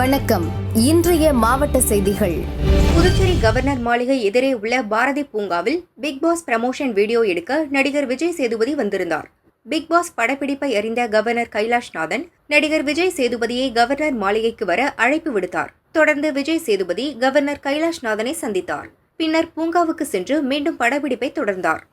வணக்கம். இன்றைய மாவட்ட செய்திகள். புதுச்சேரி கவர்னர் மாளிகை எதிரே உள்ள பாரதி பூங்காவில் பிக் பாஸ் பிரமோஷன் வீடியோ எடுக்க நடிகர் விஜய் சேதுபதி வந்திருந்தார். பிக் பாஸ் படப்பிடிப்பை அறிந்த கவர்னர் கைலாஷ்நாதன் நடிகர் விஜய் சேதுபதியை கவர்னர் மாளிகைக்கு வர அழைப்பு விடுத்தார். தொடர்ந்து விஜய் சேதுபதி கவர்னர் கைலாஷ்நாதனை சந்தித்தார். பின்னர் பூங்காவுக்கு சென்று மீண்டும் படப்பிடிப்பை தொடர்ந்தார்.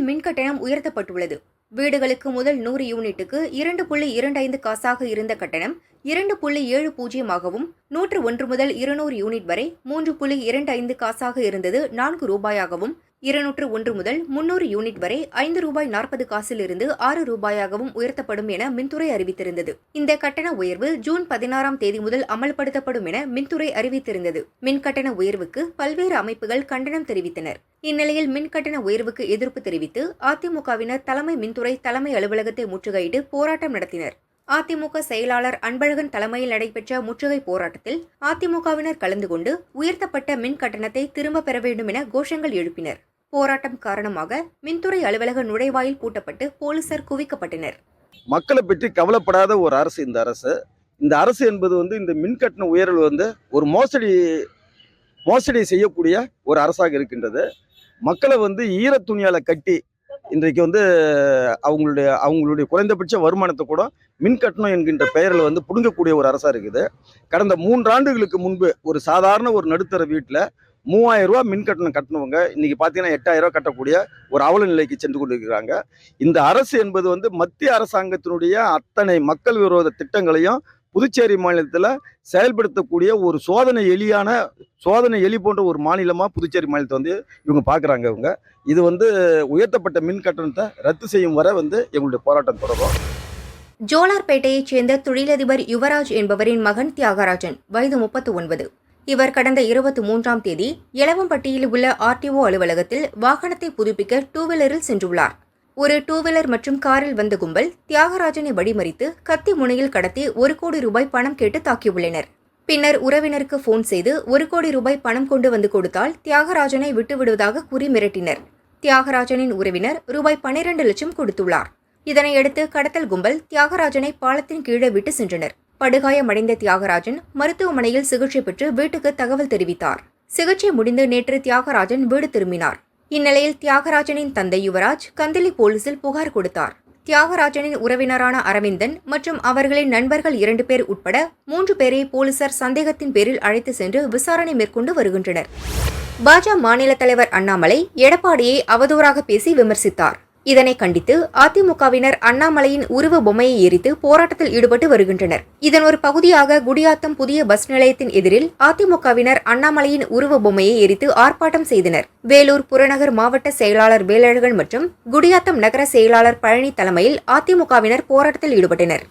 புதுச்சேரியில் மின் கட்டணம் உயர்த்தப்பட்டுள்ளது. வீடுகளுக்கு முதல் நூறு யூனிட்டுக்கு இரண்டு புள்ளி இரண்டு ஐந்து காசாக இருந்த கட்டணம் இரண்டு புள்ளி ஏழு பூஜ்ஜியமாகவும் நூற்று ஒன்று முதல் இருநூறு யூனிட் வரை மூன்று புள்ளி இரண்டு ஐந்து காசாக இருந்தது நான்கு ரூபாயாகவும் இருநூற்று ஒன்று முதல் முன்னூறு யூனிட் வரை ஐந்து ரூபாய் நாற்பது காசிலிருந்து ஆறு ரூபாயாகவும் உயர்த்தப்படும் என மின்துறை அறிவித்திருந்தது. இந்த கட்டண உயர்வு ஜூன் பதினாறாம் தேதி முதல் அமல்படுத்தப்படும் என மின்துறை அறிவித்திருந்தது. மின் கட்டண உயர்வுக்கு பல்வேறு அமைப்புகள் கண்டனம் தெரிவித்தனர். இந்நிலையில் மின் கட்டண உயர்வுக்கு எதிர்ப்பு தெரிவித்து அதிமுகவினர் தலைமை மின்துறை தலைமை அலுவலகத்தை முற்றுகையிட்டு போராட்டம் நடத்தினர். அதிமுக செயலாளர் அன்பழகன் தலைமையில் நடைபெற்ற முற்றுகை போராட்டத்தில் அதிமுகவினர் கலந்து கொண்டு உயர்த்தப்பட்ட மின் கட்டணத்தை திரும்ப பெற வேண்டும் என கோஷங்கள் எழுப்பினர். போராட்டம் காரணமாக மின்துறை அலுவலக நுழைவாயில் பூட்டப்பட்டு போலீசார் குவிக்கப்பட்டனர். மக்களை பற்றி கவலைப்படாத ஒரு அரசு இந்த அரசு. இந்த அரசு என்பது வந்து இந்த மின்கட்டண உயர்வு வந்து ஒரு மோசடி மோசடி செய்யக்கூடிய ஒரு அரசாக இருக்கின்றது. மக்களை வந்து ஈர துணியால் கட்டி இன்றைக்கு வந்து அவங்களுடைய அவங்களுடைய குறைந்தபட்ச வருமானத்தை கூட மின்கட்டணம் என்கின்ற பெயரில் வந்து பிடுங்கக்கூடிய ஒரு அரசாக இருக்குது. கடந்த மூன்றாண்டுகளுக்கு முன்பு ஒரு சாதாரண ஒரு நடுத்தர வீட்டில் மூவாயிரம் ரூபா மின் கட்டணம் கட்டினவங்க இன்னைக்கு பார்த்தீங்கன்னா எட்டாயிரம் ரூபா கட்டக்கூடிய ஒரு அவல நிலைக்கு சென்று கொண்டிருக்கிறாங்க. இந்த அரசு என்பது வந்து மத்திய அரசாங்கத்தினுடைய அத்தனை மக்கள் விரோத திட்டங்களையும் புதுச்சேரி மாநிலத்தில் செயல்படுத்தக்கூடிய ஒரு சோதனை எலியான சோதனை எலி போன்ற ஒரு மாநிலமாக புதுச்சேரி மாநிலத்தை வந்து இவங்க பார்க்குறாங்க இவங்க. இது வந்து உயர்த்தப்பட்ட மின் கட்டணத்தை ரத்து செய்யும் வரை வந்து எங்களுடைய போராட்டம் தொடரும். ஜோலார்பேட்டையைச் சேர்ந்த தொழிலதிபர் யுவராஜ் என்பவரின் மகன் தியாகராஜன் வயது முப்பத்து ஒன்பது. இவர் கடந்த இருபத்தி மூன்றாம் தேதி எலவம்பட்டியில் உள்ள ஆர்டிஓ அலுவலகத்தில் வாகனத்தை புதுப்பிக்க டூ வீலரில் சென்றுள்ளார். ஒரு டூ வீலர் மற்றும் காரில் வந்த கும்பல் தியாகராஜனை வழிமறித்து கத்தி முனையில் கடத்தி ஒரு கோடி ரூபாய் பணம் கேட்டு தாக்கியுள்ளனர். பின்னர் உறவினருக்கு போன் செய்து ஒரு கோடி ரூபாய் பணம் கொண்டு வந்து கொடுத்தால் தியாகராஜனை விட்டுவிடுவதாக கூறி மிரட்டினர். தியாகராஜனின் உறவினர் ரூபாய் பனிரெண்டு லட்சம் கொடுத்துள்ளார். இதனையடுத்து கடத்தல் கும்பல் தியாகராஜனை பாலத்தின் கீழே விட்டு சென்றனர். படுகாயமடைந்த தியாகராஜன் மருத்துவமனையில் சிகிச்சை பெற்று வீட்டுக்கு தகவல் தெரிவித்தார். சிகிச்சை முடிந்து நேற்று தியாகராஜன் வீடு திரும்பினார். இந்நிலையில் தியாகராஜனின் தந்தை யுவராஜ் கந்தளி போலீசில் புகார் கொடுத்தார். தியாகராஜனின் உறவினரான அரவிந்தன் மற்றும் அவர்களின் நண்பர்கள் இரண்டு பேர் உட்பட மூன்று பேரை போலீசார் சந்தேகத்தின் பேரில் அழைத்து சென்று விசாரணை மேற்கொண்டு வருகின்றனர். பாஜக மாநில தலைவர் அண்ணாமலை எடப்பாடியை அவதூறாக பேசி விமர்சித்தார். இதனை கண்டித்து அதிமுகவினர் அண்ணாமலையின் உருவ பொம்மையை எரித்து போராட்டத்தில் ஈடுபட்டு வருகின்றனர். இதன் ஒரு பகுதியாக குடியாத்தம் புதிய பஸ் நிலையத்தின் எதிரில் அதிமுகவினர் அண்ணாமலையின் உருவ பொம்மையை எரித்து ஆர்ப்பாட்டம் செய்தனர். வேலூர் புறநகர் மாவட்ட செயலாளர் வேலழகன் மற்றும் குடியாத்தம் நகர செயலாளர் பழனி தலைமையில் அதிமுகவினர் போராட்டத்தில் ஈடுபட்டனர்.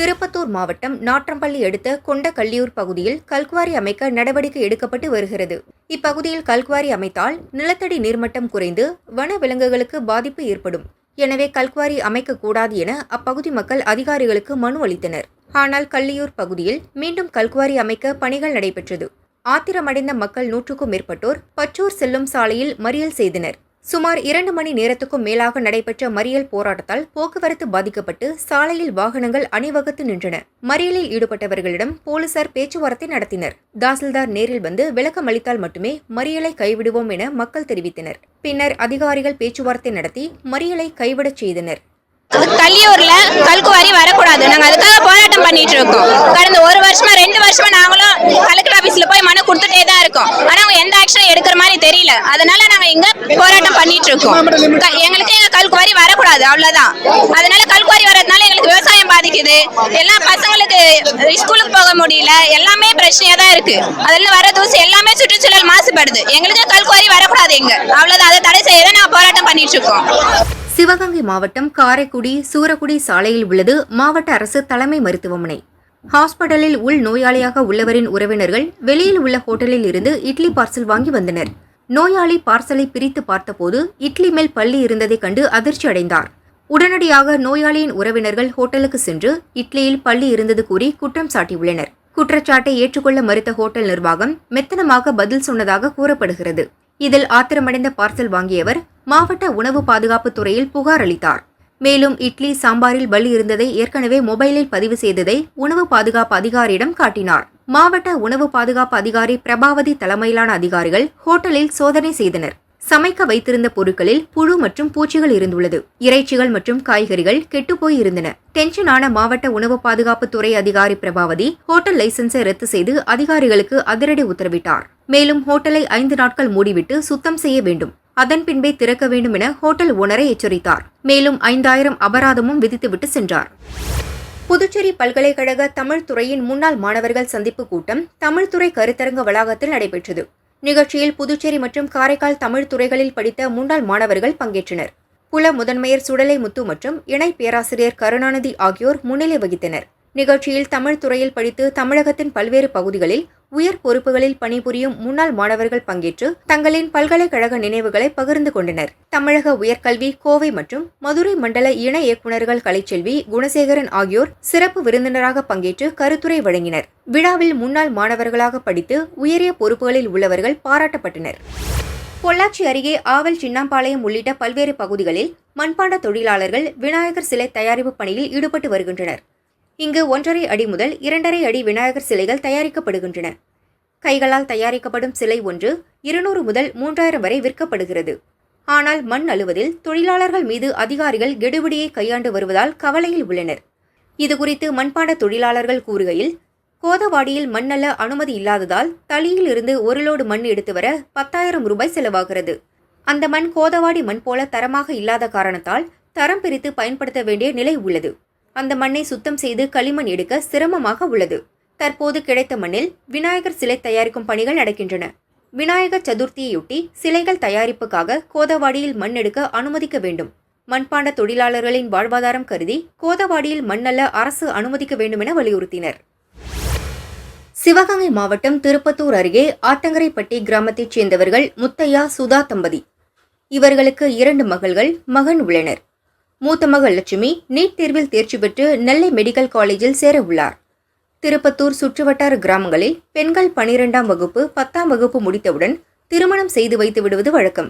திருப்பத்தூர் மாவட்டம் நாற்றம்பள்ளி அடுத்த கொண்டக்கல்லியூர் பகுதியில் கல்குவாரி அமைக்க நடவடிக்கை எடுக்கப்பட்டு வருகிறது. இப்பகுதியில் கல்குவாரி அமைத்தால் நிலத்தடி நீர்மட்டம் குறைந்து வன விலங்குகளுக்கு பாதிப்பு ஏற்படும். எனவே கல்குவாரி அமைக்கக்கூடாது என அப்பகுதி மக்கள் அதிகாரிகளுக்கு மனு அளித்தனர். ஆனால் கல்லியூர் பகுதியில் மீண்டும் கல்குவாரி அமைக்க பணிகள் நடைபெற்றது. ஆத்திரமடைந்த மக்கள் நூற்றுக்கும் மேற்பட்டோர் பச்சூர் செல்லும் சாலையில் மறியல் செய்தனர். சுமார் இரண்டு மணி நேரத்துக்கும் மேலாக நடைபெற்ற மறியல் போராட்டத்தால் போக்குவரத்து பாதிக்கப்பட்டு சாலையில் வாகனங்கள் அணிவகுத்து நின்றன. மறியலில் ஈடுபட்டவர்களிடம் போலீசார் பேச்சுவார்த்தை நடத்தினர். தாசில்தார் நேரில் வந்து விளக்கம் அளித்தால் மட்டுமே மறியலை கைவிடுவோம் என மக்கள் தெரிவித்தனர். பின்னர் அதிகாரிகள் பேச்சுவார்த்தை நடத்தி மறியலை கைவிடச் செய்தனர். கல்லியூர்ல கல்குவாரி வரக்கூடாது. நாங்க அதுக்காக போராட்டம் பண்ணிட்டு இருக்கோம். கடந்த ஒரு வருஷமா ரெண்டு வருஷமா நாங்களும் கலெக்டர் ஆபீஸ்ல போய் மனு கொடுத்துட்டே தான் இருக்கோம். ஆனா அவங்க எந்த ஆக்ஷனும் எடுக்கிற மாதிரி தெரியல. அதனால நாங்க இங்க போராட்டம் பண்ணிட்டு இருக்கோம். க- எங்களுக்கு எங்க கல்குவாரி வரக்கூடாது அவ்வளவுதான். அதனால கல்குவாரி வர்றதுனால எங்களுக்கு விவசாயம் பாதிக்குது. எல்லா பசங்களுக்கு ஸ்கூலுக்கு போக முடியல. எல்லாமே பிரச்சனையா தான் இருக்கு. அதுல வர தூசி எல்லாமே சுற்றுச்சூழல் மாசுபடுது. எங்களுக்கு கல்குவாரி வரக்கூடாது எங்க அவ்வளவுதான். அதை தடை செய்ய நாங்க போராட்டம் பண்ணிட்டு இருக்கோம். சிவகங்கை மாவட்டம் காரைக்குடி சூரக்குடி சாலையில் உள்ளது மாவட்ட அரசு தலைமை மருத்துவமனை. ஹாஸ்பிட்டலில் உள் நோயாளியாக உள்ளவரின் உறவினர்கள் வெளியில் உள்ள ஹோட்டலில் இருந்து இட்லி பார்சல் வாங்கி வந்தனர். நோயாளி பார்சலை பிரித்து பார்த்தபோது இட்லி மேல் பள்ளி இருந்ததைக் கண்டு அதிர்ச்சி அடைந்தார். உடனடியாக நோயாளியின் உறவினர்கள் ஹோட்டலுக்கு சென்று இட்லியில் பள்ளி இருந்தது கூறி குற்றம் சாட்டியுள்ளனர். குற்றச்சாட்டை ஏற்றுக்கொள்ள மறுத்த ஹோட்டல் நிர்வாகம் மெத்தனமாக பதில் சொன்னதாக கூறப்படுகிறது. இதில் ஆத்திரமடைந்த பார்சல் வாங்கியவர் மாவட்ட உணவு பாதுகாப்பு துறையில் புகார் அளித்தார். மேலும் இட்லி சாம்பாரில் பலி இருந்ததை ஏற்கனவே மொபைலில் பதிவு செய்ததை உணவு பாதுகாப்பு அதிகாரியிடம் காட்டினார். மாவட்ட உணவு பாதுகாப்பு அதிகாரி பிரபாவதி தலைமையிலான அதிகாரிகள் ஹோட்டலில் சோதனை செய்தனர். சமைக்க வைத்திருந்த பொருட்களில் புழு மற்றும் பூச்சிகள் இருந்துள்ளது. இறைச்சிகள் மற்றும் காய்கறிகள் கெட்டுப்போய் இருந்தன. டென்ஷனான மாவட்ட உணவு பாதுகாப்பு துறை அதிகாரி பிரபாவதி ஹோட்டல் லைசன்ஸை ரத்து செய்து அதிகாரிகளுக்கு அதிரடி உத்தரவிட்டார். மேலும் ஹோட்டலை ஐந்து நாட்கள் மூடிவிட்டு சுத்தம் செய்ய வேண்டும். அதன் பின்பே திறக்க வேண்டும் என ஹோட்டல் ஓனரை எச்சரித்தார். மேலும் ஐந்தாயிரம் அபராதமும் விதித்துவிட்டு சென்றார். புதுச்சேரி பல்கலைக்கழக தமிழ் துறையின் முன்னாள் மாணவர்கள் சந்திப்பு கூட்டம் தமிழ்துறை கருத்தரங்க வளாகத்தில் நடைபெற்றது. நிகழ்ச்சியில் புதுச்சேரி மற்றும் காரைக்கால் தமிழ் துறைகளில் படித்த முன்னாள் மாணவர்கள் பங்கேற்றனர். புல முதன்மையர் சுடலை முத்து மற்றும் இணை பேராசிரியர் கருணாநிதி ஆகியோர் முன்னிலை வகித்தனர். நிகழ்ச்சியில் தமிழ் துறையில் படித்து தமிழகத்தின் பல்வேறு பகுதிகளில் உயர் பொறுப்புகளில் பணிபுரியும் முன்னாள் மாணவர்கள் பங்கேற்று தங்களின் பல்கலைக்கழக நினைவுகளை பகிர்ந்து கொண்டனர். தமிழக உயர்கல்வி கோவை மற்றும் மதுரை மண்டல இணை இயக்குநர்கள் கலைச்செல்வி குணசேகரன் ஆகியோர் சிறப்பு விருந்தினராக பங்கேற்று கருத்துரை வழங்கினர். விழாவில் முன்னாள் மாணவர்களாக படித்து உயரிய பொறுப்புகளில் உள்ளவர்கள் பாராட்டப்பட்டனர். பொள்ளாச்சி அருகே ஆவல் சின்னம்பாளையம் உள்ளிட்ட பல்வேறு பகுதிகளில் மண்பாண்ட தொழிலாளர்கள் விநாயகர் சிலை தயாரிப்பு பணியில் ஈடுபட்டு வருகின்றனர். இங்கு ஒன்றரை அடி முதல் இரண்டரை அடி விநாயகர் சிலைகள் தயாரிக்கப்படுகின்றன. கைகளால் தயாரிக்கப்படும் சிலை ஒன்று இருநூறு முதல் மூன்றாயிரம் வரை விற்கப்படுகிறது. ஆனால் மண் அழுவதில் தொழிலாளர்கள் மீது அதிகாரிகள் கெடுபிடியை கையாண்டு வருவதால் கவலையில் உள்ளனர். இதுகுறித்து மண்பாண்ட தொழிலாளர்கள் கூறுகையில் கோதவாடியில் மண்ணல்ல அனுமதி இல்லாததால் தளியில் இருந்து ஒரு லோடு மண் எடுத்து வர பத்தாயிரம் ரூபாய் செலவாகிறது. அந்த மண் கோதவாடி மண் போல தரமாக இல்லாத காரணத்தால் தரம் பிரித்து பயன்படுத்த வேண்டிய நிலை உள்ளது. அந்த மண்ணை சுத்தம் செய்து களிமண் எடுக்க சிரமமாக உள்ளது. தற்போது கிடைத்த மண்ணில் விநாயகர் சிலை தயாரிக்கும் பணிகள் நடக்கின்றன. விநாயகர் சதுர்த்தியையொட்டி சிலைகள் தயாரிப்புக்காக கோதவாடியில் மண் எடுக்க அனுமதிக்க வேண்டும். மண்பாண்ட தொழிலாளர்களின் வாழ்வாதாரம் கருதி கோதவாடியில் மண்ணல்ல அரசு அனுமதிக்க வேண்டும் என வலியுறுத்தினர். சிவகங்கை மாவட்டம் திருப்பத்தூர் அருகே ஆத்தங்கரைப்பட்டி கிராமத்தைச் சேர்ந்தவர்கள் முத்தையா சுதா தம்பதி. இவர்களுக்கு இரண்டு மகள்கள் மகன் உள்ளனர். மூத்த மகள் லட்சுமி நீட் தேர்வில் தேர்ச்சி பெற்று நெல்லை மெடிக்கல் காலேஜில் சேர உள்ளார். திருப்பத்தூர் சுற்றுவட்டார கிராமங்களில் பெண்கள் பனிரெண்டாம் வகுப்பு பத்தாம் வகுப்பு முடித்தவுடன் திருமணம் செய்து வைத்து விடுவது வழக்கம்.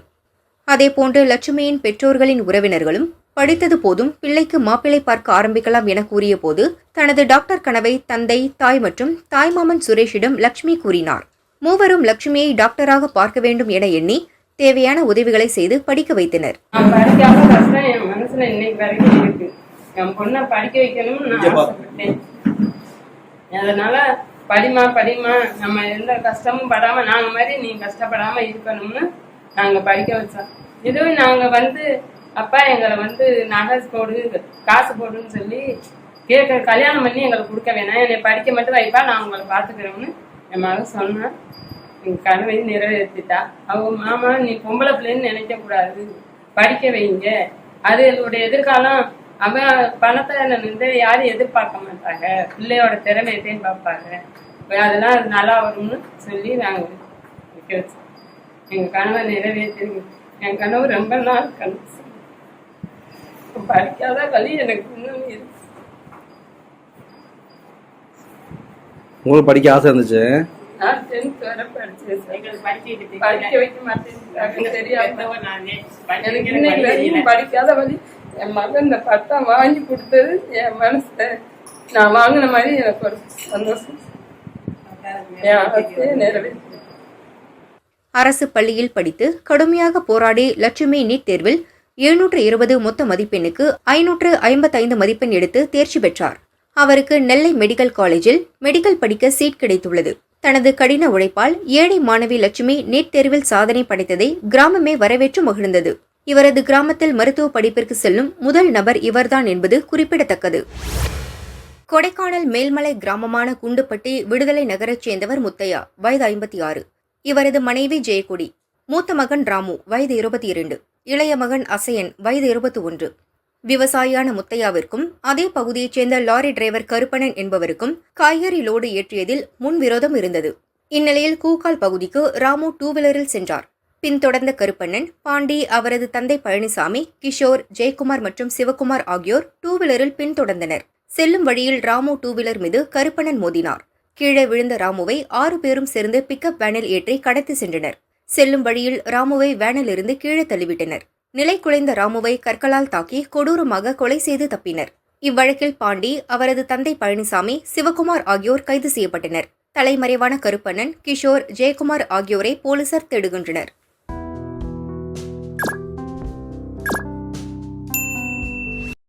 அதேபோன்று லட்சுமியின் பெற்றோர்களின் உறவினர்களும் படித்தது போதும் பிள்ளைக்கு மாப்பிள்ளை பார்க்க ஆரம்பிக்கலாம் என கூறியபோது தனது டாக்டர் கனவை தந்தை தாய் மற்றும் தாய்மாமன் சுரேஷிடம் லட்சுமி கூறினார். மூவரும் லட்சுமியை டாக்டராக பார்க்க வேண்டும் என எண்ணி தேவையான உதவிகளை செய்து படிக்க வைத்தனர். மனசுல இன்னைக்கு வரைக்கும் இருக்கு. என் பொண்ணை படிக்க வைக்கணும்னு நான் ஆசைப்பட்டேன். அதனால படிமா படிமா நம்ம எந்த கஷ்டமும் படாம நாங்க மாதிரி நீ கஷ்டப்படாம இருக்கணும்னு நாங்க படிக்க வச்சோம். இதுவும் நாங்க வந்து அப்பா எங்களை வந்து நகை போடு காசு போடுன்னு சொல்லி கேட்க கல்யாணம் பண்ணி எங்களுக்கு கொடுக்க வேணாம். என்னை படிக்க மட்டும் வைப்பா நான் உங்களை பாத்துக்கிறோம்னு என் மகன் சொன்னேன் என் கனவையும் நிறைவேற்றிட்டா. அவங்க மாமா நீ பொம்பளை பிள்ளைன்னு நினைக்க கூடாது. படிக்க வைங்க. அது என்னுடைய எதிர்காலம். அவன் பணத்தை வந்து யாரும் எதிர்பார்க்க மாட்டாங்க. பிள்ளையோட திறமை எதையும் பார்ப்பாங்க. அதெல்லாம் அது நல்லா வரும்னு சொல்லி நாங்கள் நிற்க வச்சோம். எங்கள் கனவை நிறைவேற்றிருங்க என் கனவு ரொம்ப நாள் கனவு படிக்காத வழி எனக்கு இன்னும் இருக்கு. உங்களுக்கு படிக்க ஆசை இருந்துச்சு? நான் டென்த் வரை படிச்சேன் படிக்க வைக்க மாட்டேன் தெரியாம வரையும் படிக்காத வழி என் மகன் இந்த பட்டம் வாங்கி கொடுத்தது என் மனசுல நான் வாங்கின மாதிரி எனக்கு ஒரு சந்தோஷம் என் ஆசையை நிறைவேற்றி அரசு பள்ளியில் படித்து கடுமையாக போராடி லட்சுமி நீட் தேர்வில் எழுநூற்று இருபது மொத்த மதிப்பெண்ணுக்கு ஐநூற்று ஐம்பத்தைந்து மதிப்பெண் எடுத்து தேர்ச்சி பெற்றார். அவருக்கு நெல்லை மெடிக்கல் காலேஜில் மெடிக்கல் படிக்க சீட் கிடைத்துள்ளது. தனது கடின உழைப்பால் ஏழை மாணவி லட்சுமி நீட் தேர்வில் சாதனை படைத்ததை கிராமமே வரவேற்று மகிழ்ந்தது. இவரது கிராமத்தில் மருத்துவ படிப்பிற்கு செல்லும் முதல் நபர் இவர்தான் என்பது குறிப்பிடத்தக்கது. கொடைக்கானல் மேல்மலை கிராமமான குண்டுப்பட்டி விடுதலை நகரைச் சேர்ந்தவர் முத்தையா வயது ஐம்பத்தி ஆறு. இவரது மனைவி ஜெயக்குடி மூத்த மகன் ராமு வயது இருபத்தி இரண்டு. இளைய மகன் அசையன் வயது இருபத்தி ஒன்று. விவசாயியான முத்தையாவிற்கும் அதே பகுதியைச் சேர்ந்த லாரி டிரைவர் கருப்பணன் என்பவருக்கும் காய்கறி லோடு ஏற்றியதில் முன்விரோதம் இருந்தது. இந்நிலையில் கூக்கால் பகுதிக்கு ராமு டூ வீலரில் சென்றார் பின்தொடர்ந்த கருப்பண்ணன் பாண்டி அவரது தந்தை பழனிசாமி கிஷோர் ஜெயக்குமார் மற்றும் சிவக்குமார் ஆகியோர் டூ வீலரில் பின்தொடர்ந்தனர் செல்லும் வழியில் ராமு டூ வீலர் மீது கருப்பண்ணன் மோதினார். கீழே விழுந்த ராமுவை ஆறு பேரும் சேர்ந்து பிக்கப் வேனில் ஏற்றி கடத்தி சென்றனர். செல்லும் வழியில் ராமுவை வேனில் இருந்து கீழே தள்ளிவிட்டனர். நிலை குலைந்த ராமுவை கற்களால் தாக்கி கொடூரமாக கொலை செய்து தப்பினர். இவ்வழக்கில் பாண்டி அவரது தந்தை பழனிசாமி சிவகுமார் ஆகியோர் கைது செய்யப்பட்டனர். தலைமறைவான கருப்பண்ணன் கிஷோர் ஜெயக்குமார் ஆகியோரை போலீசார் தேடுகின்றனர்.